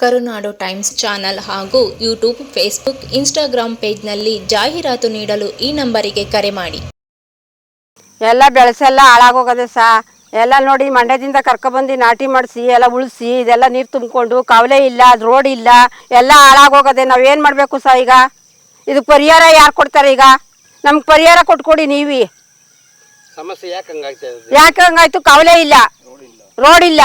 ಕರುನಾಡು times channel ಹಾಗೂ YouTube Facebook Instagram ಪೇಜ್ನಲ್ಲಿ ಜಾಹೀರಾತು ನೀಡಲು ಈ ನಂಬರಿಗೆ ಕರೆ ಮಾಡಿ. ಎಲ್ಲ ಬೆಳೆಸೆಲ್ಲ ಹಾಳಾಗೋಗದೆ ಸಾ ಎಲ್ಲ ನೋಡಿ ಮಂಡ್ಯದಿಂದ ಕರ್ಕೊಬಂದು ನಾಟಿ ಮಾಡಿಸಿ ಎಲ್ಲ ಉಳಿಸಿ ಇದೆಲ್ಲ ನೀರು ತುಂಬಿಕೊಂಡು ಕವಲೆ ಇಲ್ಲ ರೋಡ್ ಇಲ್ಲ ಎಲ್ಲ ಹಾಳಾಗೋಗದೆ ನಾವೇನು ಮಾಡಬೇಕು ಸಾ ಈಗ? ಇದು ಪರಿಹಾರ ಯಾರು ಕೊಡ್ತಾರೆ ಈಗ? ನಮ್ಗೆ ಪರಿಹಾರ ಕೊಟ್ಕೊಡಿ ನೀವಿ. ಸಮಸ್ಯೆ ಯಾಕೆ ಹಂಗಾಯ್ತು ಇದೆ? ಯಾಕೆ ಹಂಗಾಯ್ತು? ಕವಲೆ ಇಲ್ಲ. ರೋಡ್ ಇಲ್ಲ.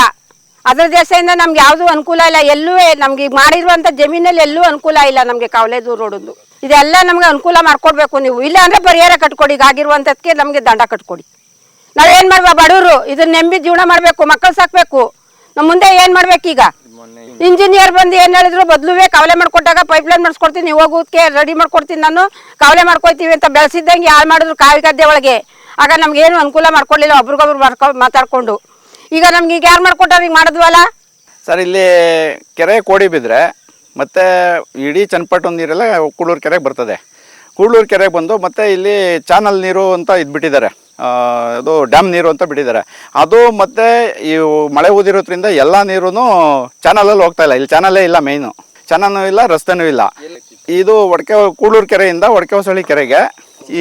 ಅದ್ರ ದೇಶದಿಂದ ನಮ್ಗೆ ಯಾವುದು ಅನುಕೂಲ ಇಲ್ಲ. ಎಲ್ಲೂ ನಮ್ಗೆ ಈಗ ಮಾಡಿರುವಂಥ ಜಮೀನಲ್ಲಿ ಎಲ್ಲೂ ಅನುಕೂಲ ಇಲ್ಲ ನಮಗೆ ಕಾವಲೇದು ರೋಡದ್ದು. ಇದೆಲ್ಲ ನಮ್ಗೆ ಅನುಕೂಲ ಮಾಡ್ಕೊಡ್ಬೇಕು ನೀವು. ಇಲ್ಲ ಅಂದ್ರೆ ಪರಿಹಾರ ಕಟ್ಕೊಡಿ. ಈಗ ಆಗಿರುವಂಥದ್ಕೆ ನಮಗೆ ದಂಡ ಕಟ್ಕೊಡಿ. ನಾವೇನು ಮಾಡ್ಬಾ ಬಡವರು? ಇದನ್ನ ನೆಂಬಿ ಜೀವನ ಮಾಡಬೇಕು, ಮಕ್ಕಳು ಸಾಕ್ಬೇಕು. ನಮ್ಮ ಮುಂದೆ ಏನು ಮಾಡ್ಬೇಕೀಗ ಇಂಜಿನಿಯರ್ ಬಂದು ಏನು ಹೇಳಿದ್ರು? ಬದಲುವೆ ಕಾವಲೆ ಮಾಡ್ಕೊಟ್ಟಾಗ ಪೈಪ್ ಲೈನ್ ಮಾಡಿಸ್ಕೊಡ್ತೀನಿ ಹೋಗೋದಕ್ಕೆ ರೆಡಿ ಮಾಡ್ಕೊಡ್ತೀನಿ ನಾನು. ಕಾವಲೆ ಮಾಡ್ಕೊಯ್ತೀವಿ ಅಂತ ಬೆಳೆಸಿದ್ದಂಗೆ ಯಾರು ಮಾಡಿದ್ರು ಕಾವಿ ಗದ್ದೆ ಒಳಗೆ. ಆಗ ನಮ್ಗೇನು ಅನುಕೂಲ ಮಾಡ್ಕೊಡ್ಲಿಲ್ಲ. ಒಬ್ರಿಗೊಬ್ರು ಮಾಡ್ಕೊ ಮಾತಾಡ್ಕೊಂಡು. ಈಗ ನಮ್ಗೆ ಈಗ ಯಾರು ಮಾಡ್ಕೊಟ್ಟಾರ? ಈಗ ಮಾಡಿದ್ವಲ್ಲ? ಸರ್, ಇಲ್ಲಿ ಕೆರೆ ಕೋಡಿ ಬಿದ್ದರೆ ಮತ್ತು ಇಡೀ ಚನ್ನಪಟ್ಟಣ ನೀರೆಲ್ಲ ಕೂಡೂರು ಕೆರೆಗೆ ಬರ್ತದೆ. ಕೂಡೂರು ಕೆರೆಗೆ ಬಂದು ಮತ್ತು ಇಲ್ಲಿ ಚಾನಲ್ ನೀರು ಅಂತ ಇದು ಬಿಟ್ಟಿದ್ದಾರೆ ಅದು ಡ್ಯಾಮ್ ನೀರು ಅಂತ ಬಿಟ್ಟಿದ್ದಾರೆ. ಅದು ಮತ್ತು ಈ ಮಳೆ ಊದಿರೋದ್ರಿಂದ ಎಲ್ಲ ನೀರೂ ಚಾನಲಲ್ಲಿ ಹೋಗ್ತಾ ಇಲ್ಲ. ಇಲ್ಲಿ ಚಾನಲೇ ಇಲ್ಲ ಮೇಯ್ನು. ಚಾನಲ್ನೂ ಇಲ್ಲ, ರಸ್ತೆನೂ ಇಲ್ಲ. ಇದು ಒಡಕೆ ಕೂಡೂರು ಕೆರೆಯಿಂದ ಒಡಕೆ ಹೊಸಳ್ಳಿ ಕೆರೆಗೆ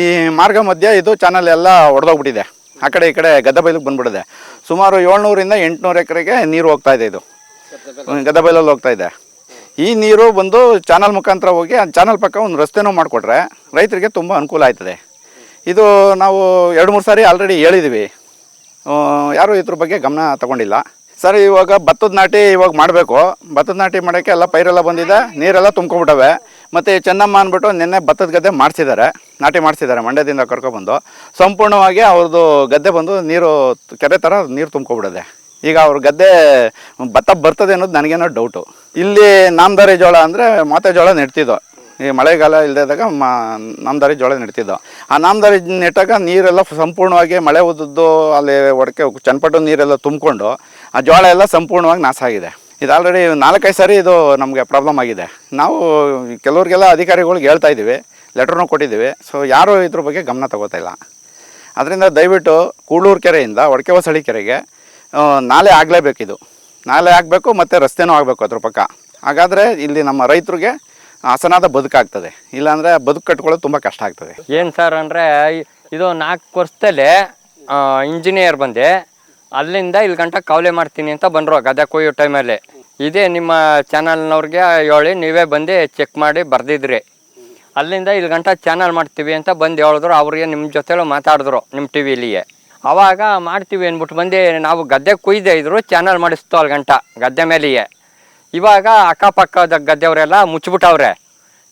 ಈ ಮಾರ್ಗ ಮಧ್ಯೆ ಇದು ಚಾನಲ್ ಎಲ್ಲ ಒಡೆದೋಗ್ಬಿಟ್ಟಿದೆ. ಆ ಕಡೆ ಈ ಕಡೆ ಗದ್ದೆ ಬೈಲಿಗೆ ಬಂದ್ಬಿಡಿದೆ ಸುಮಾರು ಏಳ್ನೂರಿಂದ ಎಂಟುನೂರು ಎಕರೆಗೆ ನೀರು ಹೋಗ್ತಾ ಇದೆ ಇದು. ಗದ್ದೆ ಬೈಲಲ್ಲಿ ಹೋಗ್ತಾ ಇದೆ. ಈ ನೀರು ಬಂದು ಚಾನಲ್ ಮುಖಾಂತರ ಹೋಗಿ ಆ ಚಾನಲ್ ಪಕ್ಕ ಒಂದು ರಸ್ತೆನೂ ಮಾಡಿಕೊಟ್ರೆ ರೈತರಿಗೆ ತುಂಬ ಅನುಕೂಲ ಆಯ್ತದೆ. ಇದು ನಾವು ಎರಡು ಮೂರು ಸಾರಿ ಆಲ್ರೆಡಿ ಹೇಳಿದ್ದೀವಿ ಯಾರೂ ಇದ್ರ ಬಗ್ಗೆ ಗಮನ ತಗೊಂಡಿಲ್ಲ. ಸರ್, ಇವಾಗ ಭತ್ತದ ನಾಟಿ ಇವಾಗ ಮಾಡಬೇಕು. ಭತ್ತದ ನಾಟಿ ಮಾಡೋಕ್ಕೆ ಎಲ್ಲ ಪೈರೆಲ್ಲ ಬಂದಿದೆ. ನೀರೆಲ್ಲ ತುಂಬ್ಕೊಬಿಟ್ಟವೆ ಮತ್ತು ಚೆನ್ನಮ್ಮ ಅಂದ್ಬಿಟ್ಟು ನಿನ್ನೆ ಭತ್ತದ ಗದ್ದೆ ಮಾಡಿಸಿದ್ದಾರೆ, ನಾಟಿ ಮಾಡಿಸಿದ್ದಾರೆ, ಮಂಡ್ಯದಿಂದ ಕರ್ಕೊಬಂದು. ಸಂಪೂರ್ಣವಾಗಿ ಅವ್ರದ್ದು ಗದ್ದೆ ಬಂದು ನೀರು, ಕೆರೆ ಥರ ನೀರು ತುಂಬ್ಕೊಬಿಡದೆ. ಈಗ ಅವ್ರ ಗದ್ದೆ ಭತ್ತ ಬರ್ತದೆ ಅನ್ನೋದು ನನಗೇನೋ ಡೌಟು ಇಲ್ಲಿ ನಾಮದಾರಿ ಜೋಳ ಅಂದರೆ ಮಾತೆ ಜೋಳ ನೆಡ್ತಿದ್ದೋ ಈ ಮಳೆಗಾಲ ಇಲ್ಲದಾಗ ಮಾ ನಾಮದಾರಿ ಜೋಳ ನೆಡ್ತಿದ್ದೋ ಆ ನಾಮದಾರಿ ನೆಟ್ಟಾಗ ನೀರೆಲ್ಲ ಸಂಪೂರ್ಣವಾಗಿ ಮಳೆ ಉದ್ದದ್ದು, ಅಲ್ಲಿ ಒಡಕೆ ಚನ್ನಪಟ್ಟು ನೀರೆಲ್ಲ ತುಂಬಿಕೊಂಡು, ಆ ಜೋಳ ಎಲ್ಲ ಸಂಪೂರ್ಣವಾಗಿ ನಾಶ ಆಗಿದೆ. ಇದು ಆಲ್ರೆಡಿ ನಾಲ್ಕೈದು ಸಾರಿ ಇದು ನಮಗೆ ಪ್ರಾಬ್ಲಮ್ ಆಗಿದೆ. ನಾವು ಕೆಲವ್ರಿಗೆಲ್ಲ ಅಧಿಕಾರಿಗಳಿಗೆ ಹೇಳ್ತಾ ಇದ್ದೀವಿ ಲೆಟ್ರನ್ನು ಕೊಟ್ಟಿದ್ದೀವಿ ಸೊ ಯಾರೂ ಇದ್ರ ಬಗ್ಗೆ ಗಮನ ತಗೋತಾ ಇಲ್ಲ. ಅದರಿಂದ ದಯವಿಟ್ಟು ಕೂಡೂರು ಕೆರೆಯಿಂದ ಒಡಕೆ ಹೊಸಳಿ ಕೆರೆಗೆ ನಾಲೆ ಆಗಲೇಬೇಕಿದು ನಾಲೆ ಆಗಬೇಕು ಮತ್ತು ರಸ್ತೆನೂ ಆಗಬೇಕು ಅದ್ರ ಪಕ್ಕ. ಹಾಗಾದರೆ ಇಲ್ಲಿ ನಮ್ಮ ರೈತರಿಗೆ ಹಸನಾದ ಬದುಕಾಗ್ತದೆ ಇಲ್ಲಾಂದರೆ ಬದುಕು ಕಟ್ಕೊಳ್ಳೋದು ತುಂಬ ಕಷ್ಟ ಆಗ್ತದೆ. ಏನು ಸರ್ ಅಂದರೆ, ಇದು ನಾಲ್ಕು ವರ್ಷದಲ್ಲಿ ಇಂಜಿನಿಯರ್ ಬಂದೆ. ಅಲ್ಲಿಂದ ಇಲ್ಲಿ ಗಂಟ ಕಾವಲೆ ಮಾಡ್ತೀನಿ ಅಂತ ಬಂದರು ಗದ್ದೆ ಕೊಯ್ಯೋ ಟೈಮಲ್ಲಿ ಇದೇ ನಿಮ್ಮ ಚಾನಲ್ನವ್ರಿಗೆ ಹೇಳಿ, ನೀವೇ ಬಂದು ಚೆಕ್ ಮಾಡಿ ಬರೆದಿದ್ರಿ. ಅಲ್ಲಿಂದ ಇಲ್ಲಿ ಗಂಟ ಚಾನಲ್ ಮಾಡ್ತೀವಿ ಅಂತ ಬಂದು ಹೇಳಿದ್ರು, ಅವ್ರಿಗೆ ನಿಮ್ಮ ಜೊತೆಲೂ ಮಾತಾಡಿದ್ರು ನಿಮ್ಮ ಟಿ ವಿಲಿಯೇ ಅವಾಗ ಮಾಡ್ತೀವಿ ಅಂದ್ಬಿಟ್ಟು ಬಂದು ನಾವು ಗದ್ದೆ ಕುಯ್ದೇ ಇದ್ರು ಚಾನಲ್ ಮಾಡಿಸ್ತು ಅಲ್ಲಿ ಗಂಟ, ಗದ್ದೆ ಮೇಲೆಯೇ. ಇವಾಗ ಅಕ್ಕಪಕ್ಕದ ಗದ್ದೆಯವರೆಲ್ಲ ಮುಚ್ಚಿಬಿಟ್ಟವ್ರೆ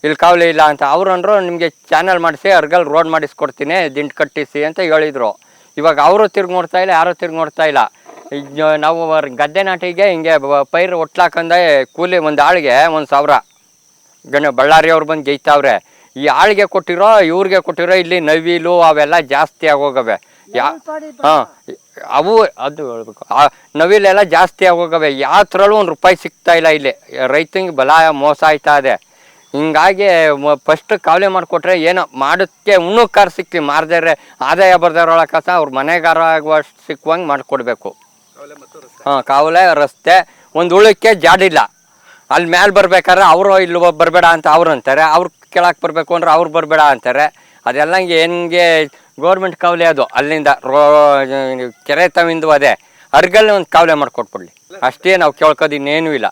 ಇಲ್ಲಿ ಕಾವಲಿ ಇಲ್ಲ ಅಂತ. ಅವ್ರು ಅಂದರು, ನಿಮಗೆ ಚಾನಲ್ ಮಾಡಿಸಿ, ಅರ್ಗಲ್ ರೋಡ್ ಮಾಡಿಸ್ಕೊಡ್ತೀನಿ, ದಿಂಡು ಕಟ್ಟಿಸಿ ಅಂತ ಹೇಳಿದರು. ಇವಾಗ ಅವರು ತಿರ್ಗಿ ನೋಡ್ತಾ ಇಲ್ಲ ಯಾರು ತಿರ್ಗಿ ನೋಡ್ತಾ ಇಲ್ಲ. ನಾವು ಗದ್ದೆ ನಾಟಿಗೆ ಹಿಂಗೆ ಪೈರು ಒಟ್ಲಾಕಂದೆ ಕೂಲಿ ಒಂದು ಆಳಿಗೆ ಒಂದು ಸಾವಿರ. ಗಣ ಬಳ್ಳಾರಿ ಅವ್ರು ಬಂದು ಜೈತಾವ್ರೆ. ಈ ಆಳಿಗೆ ಕೊಟ್ಟಿರೋ ಇವ್ರಿಗೆ ಕೊಟ್ಟಿರೋ ಇಲ್ಲಿ ನವಿಲು ಅವೆಲ್ಲ ಜಾಸ್ತಿ ಆಗೋಗವೆ. ಯಾ ಹಾಂ ಅವು ಅದು ಹೇಳ್ಬೇಕು. ಆ ನವಿಲೆಲ್ಲ ಜಾಸ್ತಿ ಆಗೋಗವೆ. ಯಾವ ಥರಲ್ಲೂ ಒಂದು ರೂಪಾಯಿ ಸಿಗ್ತಾ ಇಲ್ಲ ಇಲ್ಲಿ. ರೈತಂಗೆ ಬಲ ಮೋಸ ಆಯ್ತಾ ಇದೆ. ಹಿಂಗಾಗಿ ಫಸ್ಟ್ ಕಾವಲೆ ಮಾಡಿಕೊಟ್ರೆ ಏನೋ ಮಾಡೋಕ್ಕೆ ಇನ್ನೂ ಕಾರ್ ಸಿಕ್ಕಿ ಮಾರ್ದ್ರೆ ಆದಾಯ ಬರ್ದಾರೊಳ ಕಸ ಅವ್ರ ಮನೆಗಾರ ಆಗುವಷ್ಟು ಸಿಕ್ಕುವಂಗೆ ಮಾಡಿಕೊಡ್ಬೇಕು. ಹಾಂ ಕಾವಲೆ ರಸ್ತೆ ಒಂದು ಉಳಕ್ಕೆ ಜಾಡಿಲ್ಲ. ಅಲ್ಲಿ ಮೇಲೆ ಬರ್ಬೇಕಾದ್ರೆ ಅವರು ಇಲ್ಲಿ ಬರಬೇಡ ಅಂತ ಅವ್ರು ಅಂತಾರೆ ಅವ್ರು ಕೆಳಕ್ಕೆ ಬರಬೇಕು ಅಂದ್ರೆ ಅವ್ರು ಬರಬೇಡ ಅಂತಾರೆ. ಅದೆಲ್ಲ ಹಂಗೆ ಹೆಂಗೆ ಗೌರ್ಮೆಂಟ್ ಕಾವಲೆ ಅದು ಅಲ್ಲಿಂದ ರೋ ಕೆರೆ ತವಿಂದು ಅದೇ. ಅರ್ಗಲ್ಲಿ ಒಂದು ಕಾವಲೆ ಮಾಡಿಕೊಟ್ಬಿಡ್ಲಿ. ಅಷ್ಟೇ ನಾವು ಕೇಳ್ಕೋದು ಇನ್ನೇನೂ ಇಲ್ಲ.